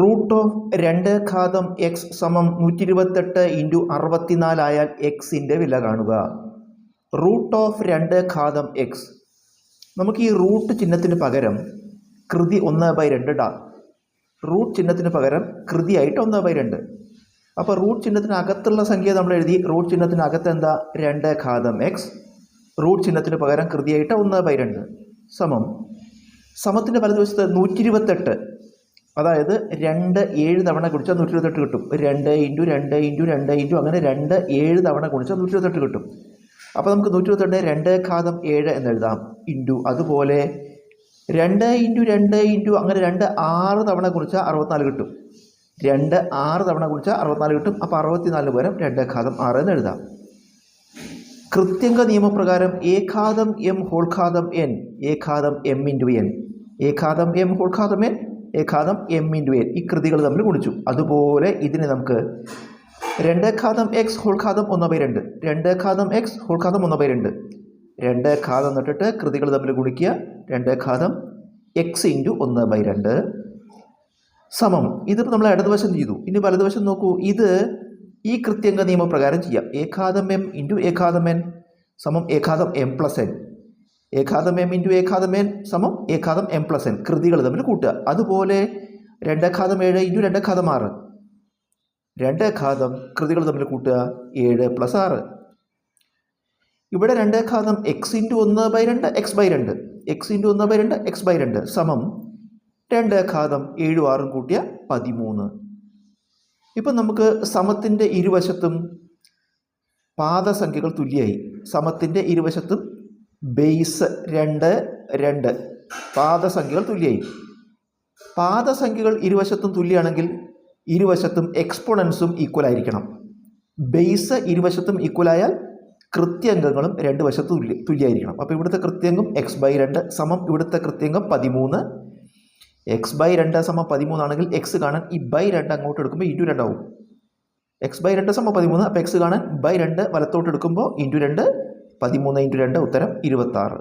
Root of രണ്ട് ഘാതം X സമം നൂറ്റി ഇരുപത്തെട്ട് ഇന്റു അറുപത്തിനാലായാൽ എക്സിന്റെ വില കാണുക. റൂട്ട് ഓഫ് രണ്ട് ഘാതം എക്സ് നമുക്ക് ഈ റൂട്ട് ചിഹ്നത്തിന് പകരം കൃതി ഒന്ന് ബൈ രണ്ട് ഇടാം റൂട്ട് ചിഹ്നത്തിന് പകരം കൃതിയായിട്ട് ഒന്ന് ബൈ രണ്ട്. അപ്പോൾ റൂട്ട് ചിഹ്നത്തിനകത്തുള്ള സംഖ്യ നമ്മൾ എഴുതി. റൂട്ട് ചിഹ്നത്തിനകത്ത് എന്താ? രണ്ട് ഘാതം എക്സ് റൂട്ട് ചിഹ്നത്തിന് പകരം കൃതിയായിട്ട് ഒന്ന് ബൈ രണ്ട്. സമം. സമത്തിന്റെ വലതുവശത്ത് നൂറ്റി ഇരുപത്തെട്ട് അതായത് രണ്ട് ഏഴ് തവണ കുടിച്ചാൽ നൂറ്റി ഇരുപത്തെട്ട് കിട്ടും. രണ്ട് ഇന്റു രണ്ട് ഇന്റു രണ്ട് ഇന്റു അങ്ങനെ രണ്ട് ഏഴ് തവണ കുടിച്ചാൽ നൂറ്റി ഇരുപത്തെട്ട് കിട്ടും. അപ്പോൾ നമുക്ക് നൂറ്റി ഇരുപത്തെട്ട് രണ്ട് ഘാതം ഏഴ് എന്നെഴുതാം ഇന്റു അതുപോലെ രണ്ട് ഇന്റു രണ്ട് ഇന്റു അങ്ങനെ രണ്ട് ആറ് തവണ കുടിച്ചാൽ അറുപത്തിനാല് കിട്ടും. രണ്ട് ആറ് തവണ കുടിച്ചാൽ അറുപത്തിനാല് കിട്ടും. അപ്പോൾ അറുപത്തിനാലിന് പകരം രണ്ട് ഘാതം ആറ് എന്ന് എഴുതാം. കൃത്യങ്ക നിയമപ്രകാരം ഘാതം എം ഹോൾഘാതം എൻ ഏഘാതം എം ഇന്റു എൻ ഏഘാതം എം ഹോൾഘാതം എൻ ഏഘാതം എം ഇന്റു എൻ ഈ കൃതികൾ തമ്മിൽ ഗുണിച്ചു. അതുപോലെ ഇതിനെ നമുക്ക് രണ്ട് ഘാതം എക്സ് ഹോൾഘാതം ഒന്ന് ബൈ രണ്ട്. രണ്ട് ഘാതം എക്സ് ഹോൾഘാതം ഒന്ന് ബൈ രണ്ട്. രണ്ട് ഘാതം തൊട്ടിട്ട് കൃതികൾ തമ്മിൽ ഗുണിക്കുക. രണ്ട് ഘാതം എക്സ് ഇന്റു ഒന്ന് ബൈ രണ്ട്. സമം. ഇതിപ്പോൾ നമ്മൾ ഇടതുവശം ചെയ്തു? ഇനി വലതുവശം നോക്കൂ. ഇത് ഈ കൃത്യംഗ നിയമപ്രകാരം ചെയ്യാം. ഏകാദം എം ഇന്റു ഏകാദം എൻ സമം ഏകാദം എം പ്ലസ് എൻ ഏഘാതം എം ഇന്റു ഏകാദം എൻ സമം ഏകാദം എം പ്ലസ് എൻ കൃതികൾ തമ്മിൽ കൂട്ടുക. അതുപോലെ രണ്ടേഖാദം ഏഴ് ഇന്റു രണ്ടേഖാദം ആറ്. രണ്ടേഖാദം കൃതികൾ തമ്മിൽ കൂട്ടുക. ഏഴ് പ്ലസ് ആറ്. ഇവിടെ രണ്ടേഖാദം എക്സ് ഇന്റു ഒന്ന് ബൈ രണ്ട് എക്സ് ബൈ രണ്ട്. എക്സ് ഇന്റു ഒന്ന് ബൈ രണ്ട് എക്സ് ബൈ രണ്ട് സമം രണ്ടേഖാദം ഏഴും ആറും കൂട്ടിയ പതിമൂന്ന്. ഇപ്പം നമുക്ക് സമത്തിന്റെ ഇരുവശത്തും പാദസംഖ്യകൾ തുല്യമായി സമത്തിന്റെ ഇരുവശത്തും ബേസ് രണ്ട് രണ്ട്. പാദസംഖ്യകൾ തുല്യമായി പാദസംഖ്യകൾ ഇരുവശത്തും തുല്യമാണെങ്കിൽ ഇരുവശത്തും എക്സ്പോണൻസും ഈക്വൽ ആയിരിക്കണം. ബേസ് ഇരുവശത്തും ഈക്വൽ ആയാൽ കൃത്യംഗങ്ങളും രണ്ട് വശത്ത് തുല്യ തുല്യമായിരിക്കണം അപ്പോൾ ഇവിടുത്തെ കൃത്യംഗം എക്സ് ബൈ രണ്ട് സമം ഇവിടുത്തെ കൃത്യംഗം പതിമൂന്ന്. എക്സ് ബൈ രണ്ട് സമം പതിമൂന്നാണെങ്കിൽ എക്സ് കാണാൻ ഈ ബൈ രണ്ട് അങ്ങോട്ട് എടുക്കുമ്പോൾ ഇന്റു രണ്ടാവും. എക്സ് ബൈ രണ്ട് സമം പതിമൂന്ന് അപ്പോൾ എക്സ് കാണാൻ ബൈ രണ്ട് വലത്തോട്ട് എടുക്കുമ്പോൾ ഇന്റു രണ്ട് പതിമൂന്ന് ഇന്റു രണ്ട് ഉത്തരം ഇരുപത്താറ്.